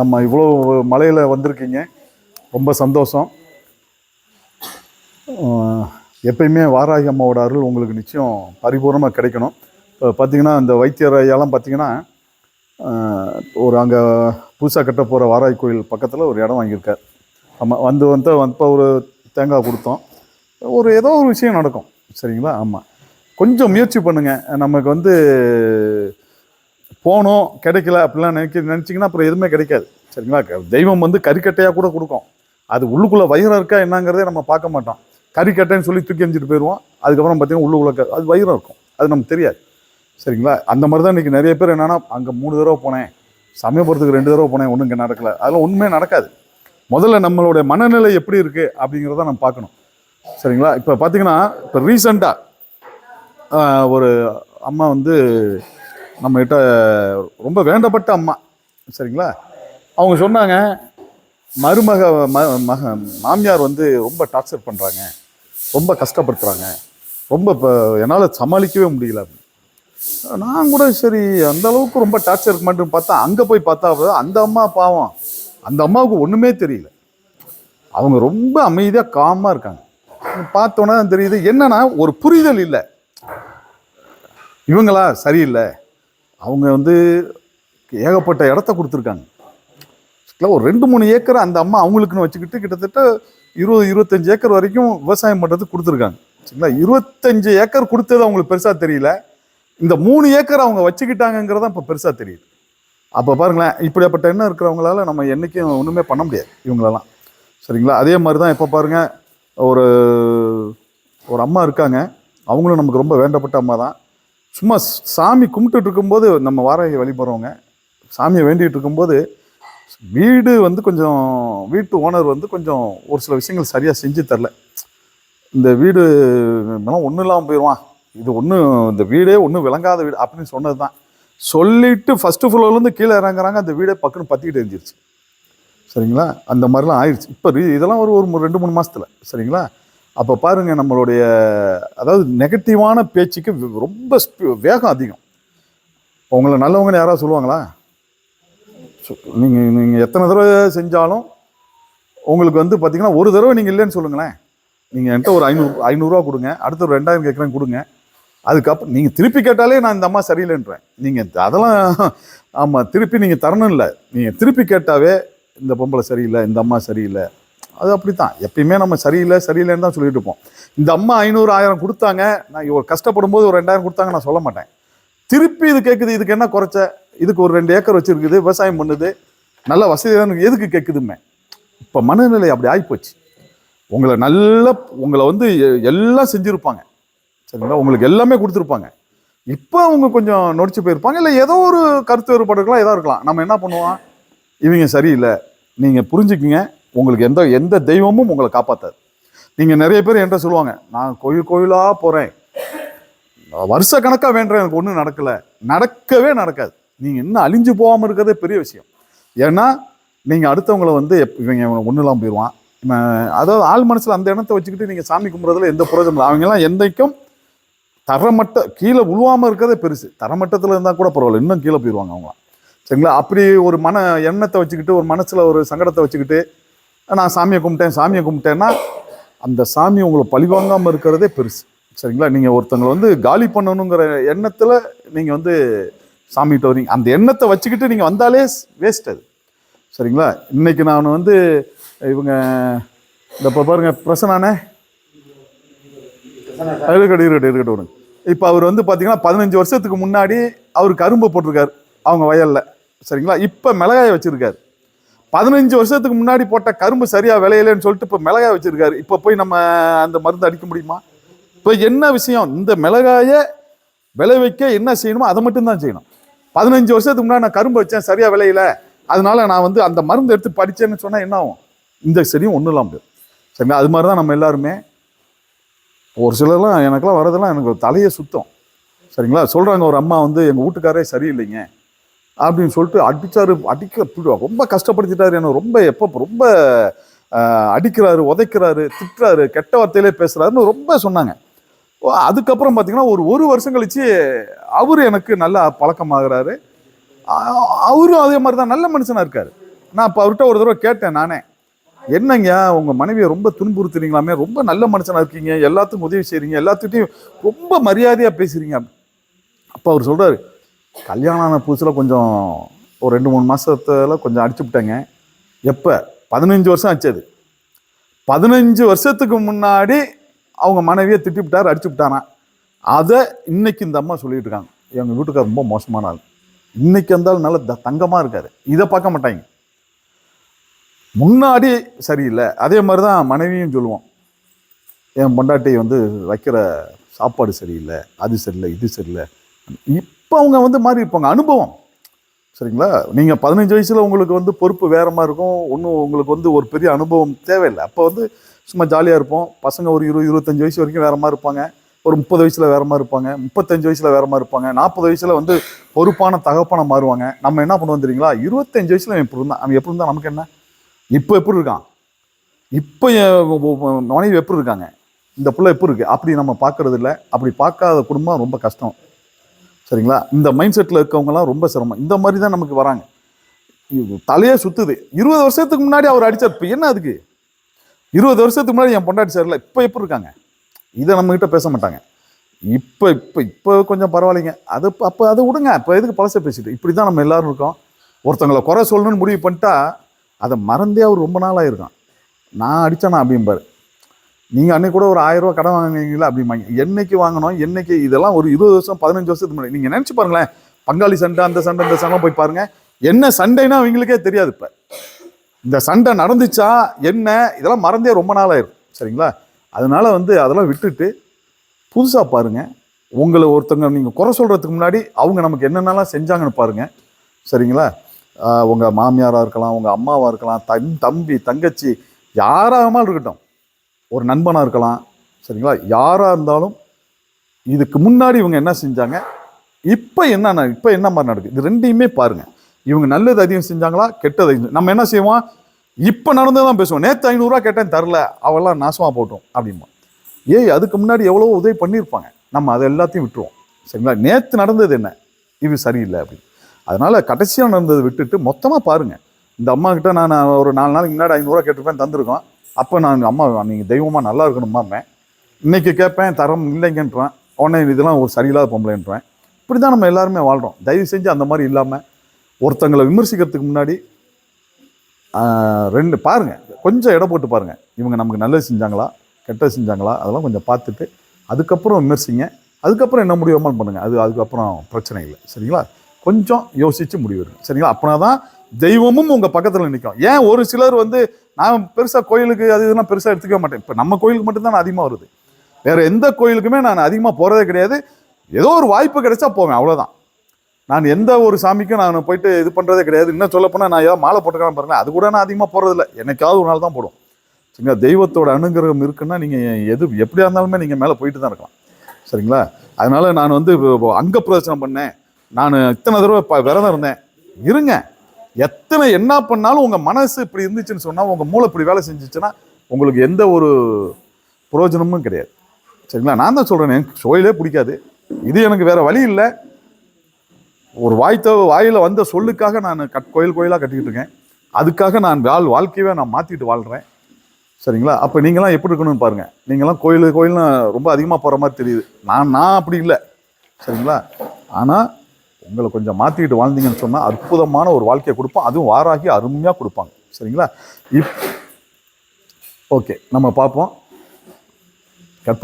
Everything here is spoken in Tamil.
நம்ம இவ்வளோ மலையில் வந்திருக்கீங்க. ரொம்ப சந்தோஷம். எப்பயுமே வாராகி அம்மாவோட அருள் உங்களுக்கு நிச்சயம் பரிபூர்ணமாக கிடைக்கணும். இப்போ பார்த்தீங்கன்னா இந்த வைத்தியர் ஐயாலாம் பார்த்தீங்கன்னா ஒரு அங்கே புதுசாக கட்ட போகிற வாராகி கோயில் பக்கத்தில் ஒரு இடம் வாங்கியிருக்கார். ஆமாம் வந்து வந்து இப்போ ஒரு தேங்காய் கொடுத்தோம். ஒரு ஏதோ ஒரு விஷயம் நடக்கும். சரிங்களா? ஆமாம் கொஞ்சம் முயற்சி பண்ணுங்கள் நமக்கு வந்து போனோம் கிடைக்கல அப்படிலாம் நினைக்க நினச்சிங்கன்னா அப்புறம் எதுவுமே கிடைக்காது. சரிங்களா? தெய்வம் வந்து கறிக்கட்டையாக கூட கொடுக்கும். அது உள்ளுக்குள்ளே வயிறம் இருக்கா என்னங்கிறதே நம்ம பார்க்க மாட்டோம். கறிக்கட்டைன்னு சொல்லி தூக்கி எறிஞ்சிட்டு போயிடுவோம் அதுக்கப்புறம் பார்த்தீங்கன்னா உள்ளுக்குள்ளே அது வயிறம் இருக்கும். அது நமக்கு தெரியாது. சரிங்களா? அந்த மாதிரி தான் இன்றைக்கி நிறைய பேர் என்னென்னா அங்கே மூணு தடவை போனேன். சமயபுரத்துக்கு ரெண்டு தடவை போனேன் ஒன்றும் இங்கே நடக்கலை. அதெல்லாம் ஒன்றுமே நடக்காது. முதல்ல நம்மளுடைய மனநிலை எப்படி இருக்குது அப்படிங்கிறத நம்ம பார்க்கணும். சரிங்களா? இப்போ பார்த்தீங்கன்னா இப்போ ரீசண்டாக ஒரு அம்மா வந்து நம்மகிட்ட ரொம்ப வேண்டப்பட்ட அம்மா. சரிங்களா? அவங்க சொன்னாங்க மருமக ம மக மாமியார் வந்து ரொம்ப டார்ச்சர் பண்ணுறாங்க ரொம்ப கஷ்டப்படுத்துகிறாங்க ரொம்ப இப்போ என்னால் சமாளிக்கவே முடியல. நான் கூட சரி அந்த அளவுக்கு ரொம்ப டார்ச்சர் இருக்க மாட்டேன்னு பார்த்தா அங்கே போய் பார்த்தா அந்த அம்மா பாவம். அந்த அம்மாவுக்கு ஒன்றுமே தெரியல. அவங்க ரொம்ப அமைதியாக காமாக இருக்காங்க. பார்த்தோன்னே தெரியுது என்னன்னா ஒரு புரிதல் இல்லை. இவங்களா சரியில்லை. அவங்க வந்து ஏகப்பட்ட இடத்த கொடுத்துருக்காங்க. ஒரு ரெண்டு மூணு ஏக்கர் அந்த அம்மா அவங்களுக்குன்னு வச்சுக்கிட்டு கிட்டத்தட்ட இருபது இருபத்தஞ்சு ஏக்கர் வரைக்கும் விவசாயம் பண்ணுறதுக்கு கொடுத்துருக்காங்க. சரிங்களா? இருபத்தஞ்சு ஏக்கர் கொடுத்தது அவங்களுக்கு பெருசாக தெரியல. இந்த மூணு ஏக்கர் அவங்க வச்சுக்கிட்டாங்கிறதான் இப்போ பெருசாக தெரியுது. அப்போ பாருங்களேன் இப்படியாப்பட்ட எண்ணம் இருக்கிறவங்களால நம்ம என்றைக்கும் ஒன்றுமே பண்ண முடியாது இவங்களெல்லாம். சரிங்களா? அதே மாதிரி தான் இப்போ பாருங்கள் ஒரு ஒரு அம்மா இருக்காங்க. அவங்களும் நமக்கு ரொம்ப வேண்டப்பட்ட அம்மா தான் சும்மா சாமி கும்பிட்டுட்டு இருக்கும்போது நம்ம வாராகி வழிபடுறவங்க சாமியை வேண்டிகிட்டு இருக்கும்போது வீடு வந்து கொஞ்சம் வீட்டு ஓனர் வந்து கொஞ்சம் ஒரு சில விஷயங்கள் சரியாக செஞ்சு தரல. இந்த வீடு ஒன்றும் இல்லாமல் போயிடுவான் இது ஒன்றும் இந்த வீடே ஒன்றும் விளங்காத வீடு அப்படின்னு சொன்னது தான் சொல்லிவிட்டு ஃபஸ்ட்டு ஃப்ளோர்லேருந்து கீழே இறங்குறாங்க அந்த வீடே பக்குன்னு பற்றிக்கிட்டு இருந்துருச்சு சரிங்களா? அந்த மாதிரிலாம் ஆயிடுச்சு இப்போ இதெல்லாம் ஒரு ஒரு ரெண்டு மூணு மாதத்தில் சரிங்களா? அப்போ பாருங்க நம்மளுடைய அதாவது நெகட்டிவான பேச்சுக்கு ரொம்ப ஸ்பீ- வேகம் அதிகம். இப்போ உங்களை நல்லவங்கன்னு யாராவது சொல்லுவாங்களா? நீங்கள் நீங்கள் எத்தனை தடவை செஞ்சாலும் உங்களுக்கு வந்து பார்த்தீங்கன்னா ஒரு தடவை நீங்கள் இல்லைன்னு சொல்லுங்களேன். நீங்கள் என்கிட்ட ஒரு ஐநூறு ஐநூறுரூவா கொடுங்க அடுத்த ஒரு ரெண்டாயிரம் கேட்குறேன் கொடுங்க. அதுக்கப்புறம் நீங்கள் திருப்பி கேட்டாலே நான் இந்த அம்மா சரியில்லைன்றேன். நீங்கள் அதெல்லாம் ஆமாம் திருப்பி நீங்கள் தரணும் இல்லை. நீங்கள் திருப்பி கேட்டாவே இந்த பொம்பளை சரியில்லை இந்த அம்மா சரியில்லை. அது அப்படி தான் எப்பயுமே நம்ம சரியில்லை சரியில்லைன்னு தான் சொல்லிட்டு இருப்போம். இந்த அம்மா ஐநூறு ஆயிரம் கொடுத்தாங்க நான் இவ்வளோ கஷ்டப்படும் போது ஒரு ரெண்டாயிரம் கொடுத்தாங்க நான் சொல்ல மாட்டேன். திருப்பி இது கேட்குது இதுக்கு என்ன குறைச்ச? இதுக்கு ஒரு ரெண்டு ஏக்கர் வச்சுருக்குது விவசாயம் பண்ணுது. நல்ல வசதியான எதுக்கு கேட்குதுமே இப்போ மனநிலை அப்படி ஆகிப்போச்சு உங்களை நல்ல உங்களை வந்து எ- எல்லாம் செஞ்சுருப்பாங்க. சரிங்களா? உங்களுக்கு எல்லாமே கொடுத்துருப்பாங்க. இப்போ அவங்க கொஞ்சம் நொடிச்சு போயிருப்பாங்க இல்லை ஏதோ ஒரு கருத்து வேறுபாடு இருக்கலாம் ஏதோ இருக்கலாம். நம்ம என்ன பண்ணுவோம்? இவங்க சரியில்லை. நீங்கள் புரிஞ்சுக்குங்க. உங்களுக்கு எந்த எந்த தெய்வமும் உங்களை காப்பாற்றாது நீங்கள் நிறைய பேர் என்கிட்ட சொல்லுவாங்க நான் கோயில் கோயிலாக போகிறேன் வருஷ கணக்காக வேண்டேன் எனக்கு ஒன்றும் நடக்கலை. நடக்கவே நடக்காது. நீங்கள் இன்னும் அழிஞ்சு போகாமல் இருக்கிறதே பெரிய விஷயம். ஏன்னா நீங்கள் அடுத்தவங்களை வந்து எப் இவங்க ஒன்றும் இல்லாமல் போயிடுவான் அதாவது ஆள் மனசில் அந்த எண்ணத்தை வச்சுக்கிட்டு நீங்கள் சாமி கும்பிட்றதுல எந்த புரோஜனம் இல்லை. அவங்கெல்லாம் என்றைக்கும் தரமட்ட கீழே உழுவாமல் இருக்கிறதே பெருசு. தரமட்டத்தில் இருந்தால் கூட பரவாயில்ல. இன்னும் கீழே போயிடுவாங்க அவங்களாம். சரிங்களா? அப்படி ஒரு மன எண்ணத்தை வச்சுக்கிட்டு ஒரு மனசில் ஒரு சங்கடத்தை வச்சுக்கிட்டு நான் சாமியை கும்பிட்டேன் சாமியை கும்பிட்டேன்னா அந்த சாமி உங்களை பழிவாங்காமல் இருக்கிறதே பெருசு. சரிங்களா? நீங்கள் ஒருத்தங்களை வந்து காலி பண்ணணுங்கிற எண்ணத்தில் நீங்கள் வந்து சாமிகிட்ட வரீங்க. அந்த எண்ணத்தை வச்சுக்கிட்டு நீங்கள் வந்தாலே வேஸ்ட் அது. சரிங்களா? இன்னைக்கு நான் வந்து இவங்க இந்த இப்போ பாருங்க பிரசனானே இருக்கட்டும் இருக்கட்டும் இருக்கட்டும் விடுங்க இப்போ அவர் வந்து பார்த்தீங்கன்னா பதினஞ்சு வருஷத்துக்கு முன்னாடி அவர் கரும்பு போட்டிருக்காரு அவங்க வயலில். சரிங்களா? இப்போ மிளகாய வச்சுருக்காரு. பதினஞ்சு வருஷத்துக்கு முன்னாடி போட்ட கரும்பு சரியாக விளையலைன்னு சொல்லிட்டு இப்போ மிளகாய் வச்சுருக்காரு. இப்போ போய் நம்ம அந்த மருந்து அடிக்க முடியுமா? இப்போ என்ன விஷயம்? இந்த மிளகாயை விளைவிக்க என்ன செய்யணுமோ அதை மட்டும் தான் செய்யணும். பதினஞ்சு வருஷத்துக்கு முன்னாடி நான் கரும்பு வச்சேன் சரியாக விளையல. அதனால நான் வந்து அந்த மருந்து எடுத்து படித்தேன்னு சொன்னால் என்ன ஆகும்? இந்த செடியும் ஒன்றும் இல்லாமல் சரிங்களா? அது மாதிரி தான் நம்ம எல்லாருமே. ஒரு சிலர்லாம் எனக்கெல்லாம் வரதெல்லாம் எனக்கு தலையை சுத்தம். சரிங்களா? சொல்கிறாங்க ஒரு அம்மா வந்து எங்கள் வீட்டுக்காரே சரியில்லைங்க. அப்படின்னு சொல்லிட்டு அடித்தார் அடிக்க ரொம்ப கஷ்டப்படுத்திட்டார். என்ன ரொம்ப எப்போ ரொம்ப அடிக்கிறாரு உதைக்கிறாரு திட்டுறாரு கெட்ட வார்த்தையிலே பேசுகிறாருன்னு ரொம்ப சொன்னாங்க. ஓ, அதுக்கப்புறம் பார்த்தீங்கன்னா ஒரு ஒரு வருஷம் கழிச்சு அவர் எனக்கு நல்லா பழக்கமாகறாரு. அவரும் அதே மாதிரி தான் நல்ல மனுஷனாக இருக்கார். நான் அப்போ அவர்கிட்ட ஒரு தடவை கேட்டேன் நானே. என்னங்க உங்கள் மனைவியை ரொம்ப துன்புறுத்துறீங்களாமே ரொம்ப நல்ல மனுஷனாக இருக்கீங்க எல்லாத்துக்கும் உதவி செய்கிறீங்க எல்லாத்துக்கிட்டையும் ரொம்ப மரியாதையாக பேசுகிறீங்க அப்போ அவர் சொல்கிறாரு கல்யாணம் ஆன புதுசில் கொஞ்சம் ஒரு ரெண்டு மூணு மாதத்தில் கொஞ்சம் அடிச்சு விட்டேங்க. எப்போ? பதினஞ்சு வருஷம் ஆச்சு அது. பதினஞ்சு வருஷத்துக்கு முன்னாடி அவங்க மனைவியை திட்டி விட்டார் அடிச்சு விட்டாராம் அதை இன்னைக்கு இந்த அம்மா சொல்லிட்டு இருக்காங்க. எங்கள் வீட்டுக்கார் ரொம்ப மோசமான ஆள். இன்னைக்கு இருந்தாலும் நல்ல த- தங்கமாக இருக்காரு. இதை பார்க்க மாட்டாங்க. முன்னாடி சரியில்லை. அதே மாதிரி தான் மனைவியும் சொல்லுவோம் என் பொண்டாட்டி வந்து வைக்கிற சாப்பாடு சரியில்லை அது சரியில்லை இது சரியில்லை. இப்போ அவங்க வந்து மாறி இருப்பாங்க. அனுபவம். சரிங்களா? நீங்கள் பதினஞ்சு வயசில் உங்களுக்கு வந்து பொறுப்பு வேற மாதிரி இருக்கும். ஒன்றும் உங்களுக்கு வந்து ஒரு பெரிய அனுபவம் தேவையில்லை. அப்போ வந்து சும்மா ஜாலியாக இருப்போம். பசங்க ஒரு இருபது இருபத்தஞ்சு வயசு வரைக்கும் வேற மாதிரி இருப்பாங்க. ஒரு முப்பது வயசில் வேற மாதிரி இருப்பாங்க. முப்பத்தஞ்சு வயசில் வேற மாதிரி இருப்பாங்க. நாற்பது வயசில் வந்து பொறுப்பான தகப்பான மாறுவாங்க. நம்ம என்ன பண்ணுவோம் தெரியுங்களா? இருபத்தஞ்சு வயசில் அவன் எப்படி இருந்தான். அவன் எப்படி இருந்தால் நமக்கு என்ன? இப்போ எப்படி இருக்கான்? இப்போ மனைவி எப்படி இருக்காங்க? இந்த பிள்ளை எப்படி இருக்குது அப்படி நம்ம பார்க்கறது இல்லை. அப்படி பார்க்காத குடும்பம் ரொம்ப கஷ்டம். சரிங்களா? இந்த மைண்ட் செட்டில் இருக்கவங்கலாம் ரொம்ப சிரமம். இந்த மாதிரி தான் நமக்கு வராங்க. தலையே சுற்றுது இருபது வருஷத்துக்கு முன்னாடி அவர் அடித்தார் இப்போ என்ன அதுக்கு? இருபது வருஷத்துக்கு முன்னாடி என் பொண்டாட்டி சரியில்லை இப்போ எப்படி இருக்காங்க? இதை நம்மக்கிட்ட பேச மாட்டாங்க. இப்போ இப்போ இப்போ கொஞ்சம் பரவாயில்லைங்க. அது அப்போ அதை விடுங்க. இப்போ எதுக்கு பழச பேசிட்டு? இப்படி தான் நம்ம எல்லாரும் இருக்கோம். ஒருத்தங்களை குறை சொல்லணும்னு முடிவு பண்ணிட்டா அதை மறந்தே அவர் ரொம்ப நாள் ஆயிருக்கான். நான் அடித்தேனா அப்படிம்பாரு. நீங்கள் அன்னைக்கு கூட ஒரு ஆயிரம் ரூபாய் கடன் வாங்குனீங்களா அப்படிம்பாங்க என்னைக்கு வாங்கணும் என்னைக்கு இதெல்லாம் ஒரு இருபது வருஷம் பதினஞ்சு வருஷத்துக்கு முன்னாடி. நீங்கள் நினச்சி பாருங்களேன் பங்காளி சண்டை அந்த சண்டை இந்த சண்டை போய் பாருங்கள் என்ன சண்டைனா அவங்களுக்கே தெரியாது இப்போ. இந்த சண்டை நடந்துச்சா என்ன இதெல்லாம் மறந்தே ரொம்ப நாள் ஆயிரும். சரிங்களா? அதனால் வந்து அதெல்லாம் விட்டுட்டு புதுசாக பாருங்கள் உங்களை ஒருத்தங்க நீங்கள் குறை சொல்கிறதுக்கு முன்னாடி அவங்க நமக்கு என்னென்னலாம் செஞ்சாங்கன்னு பாருங்கள் சரிங்களா? உங்கள் மாமியாராக இருக்கலாம் உங்கள் அம்மாவாக இருக்கலாம் தன் தம்பி தங்கச்சி யாராக இருக்கட்டும். ஒரு நண்பனாக இருக்கலாம் சரிங்களா? யாராக இருந்தாலும் இதுக்கு முன்னாடி இவங்க என்ன செஞ்சாங்க? இப்போ என்ன இப்போ என்ன மாதிரி நடக்குது? இது ரெண்டையுமே பாருங்கள் இவங்க நல்லது அதிகம் செஞ்சாங்களா கெட்டது அதிகம் நம்ம என்ன செய்வோம்? இப்போ நடந்து தான் பேசுவோம். நேற்று ஐநூறுரூவா கேட்டேன் தரல. அவெல்லாம் நாசமாக போட்டோம் அப்படிம்பா ஏய் அதுக்கு முன்னாடி எவ்வளவோ உதவி பண்ணியிருப்பாங்க. நம்ம அதை எல்லாத்தையும் விட்டுருவோம் சரிங்களா? நேற்று நடந்தது என்ன? இது சரியில்லை அப்படின்னு. அதனால் கடைசியாக நடந்ததை விட்டுட்டு மொத்தமாக பாருங்க. இந்த அம்மாக்கிட்ட நான் ஒரு நாலு நாளைக்கு முன்னாடி ஐநூறுரூவா கேட்டிருப்பேன் தந்திருக்கோம். அப்போ நான் அம்மா நீங்கள் தெய்வமாக நல்லா இருக்கணுமா இன்னைக்கு கேட்பேன் தரம் இல்லைங்கன்றேன். உடனே இதெல்லாம் ஒரு சரியில்லாத பொம்பளைன்றேன். இப்படி தான் நம்ம எல்லாருமே வாழ்கிறோம் தயவு செஞ்சு அந்த மாதிரி இல்லாமல் ஒருத்தங்களை விமர்சிக்கிறதுக்கு முன்னாடி ரெண்டு பாருங்கள் கொஞ்சம் இடம் போட்டு பாருங்க. இவங்க நமக்கு நல்லது செஞ்சாங்களா கெட்டது செஞ்சாங்களா அதெல்லாம் கொஞ்சம் பார்த்துட்டு அதுக்கப்புறம் விமர்சிங்க. அதுக்கப்புறம் என்ன முடியுமான்னு பண்ணுங்கள் அது அதுக்கப்புறம் பிரச்சனை இல்லை. சரிங்களா? கொஞ்சம் யோசித்து முடிவு சரிங்களா? அப்படின்னா தான் தெய்வமும் உங்கள் பக்கத்தில் நிற்கும் ஏன் ஒரு சிலர் வந்து நான் பெருசாக கோயிலுக்கு அது இதெல்லாம் பெருசாக எடுத்துக்கவே மாட்டேன். இப்போ நம்ம கோயிலுக்கு மட்டும்தான் நான் அதிகமாக வருது. வேறு எந்த கோயிலுக்குமே நான் அதிகமாக போகிறதே கிடையாது. ஏதோ ஒரு வாய்ப்பு கிடைச்சா போவேன் அவ்வளோதான் நான் எந்த ஒரு சாமிக்கும் நான் போயிட்டு இது பண்ணுறதே கிடையாது. இன்னும் சொல்லப்போனால் நான் ஏதாவது மாலை போட்டுக்கலாம் பாருங்க அது கூட நான் அதிகமாக போகிறதில்ல என்னைக்காவது ஒரு நாள் தான் போடும் சரிங்களா தெய்வத்தோட அனுகிரகம் இருக்குன்னா நீங்கள் எது எப்படியா இருந்தாலுமே நீங்கள் மேலே போயிட்டு தான் இருக்கலாம். சரிங்களா? அதனால் நான் வந்து அங்க பிரதர்சனம் பண்ணேன். நான் இத்தனை தடவை ப- விரதம் இருந்தேன். இருங்க. எத்தனை என்ன பண்ணாலும் உங்கள் மனசு இப்படி இருந்துச்சுன்னு சொன்னால் உங்கள் மூளை இப்படி வேலை செஞ்சிச்சுன்னா உங்களுக்கு எந்த ஒரு பிரயோஜனமும் கிடையாது. சரிங்களா? நான் தான் சொல்கிறேன் எனக்கு சோயிலே பிடிக்காது. இது எனக்கு வேறு வழி இல்லை. ஒரு வாய்த்த வாயில் வந்த சொல்லுக்காக நான் கட் கோயில் கோயிலாக கட்டிக்கிட்டு இருக்கேன். அதுக்காக நான் வாழ் வாழ்க்கையவே நான் மாற்றிட்டு வாழ்கிறேன் சரிங்களா? அப்போ நீங்களாம் எப்படி இருக்கணும்னு பாருங்கள் நீங்களாம் கோயில் கோயில்னு ரொம்ப அதிகமாக போகிற மாதிரி தெரியுது. நான் நான் அப்படி இல்லை. சரிங்களா? ஆனால் உங்களை கொஞ்சம் மாற்றிக்கிட்டு வாழ்ந்தீங்கன்னு சொன்னால் அற்புதமான ஒரு வாழ்க்கையை கொடுப்போம். அதுவும் வாராகி அருமையாக கொடுப்பாங்க. சரிங்களா? இப் ஓகே நம்ம பார்ப்போம். கற்பனை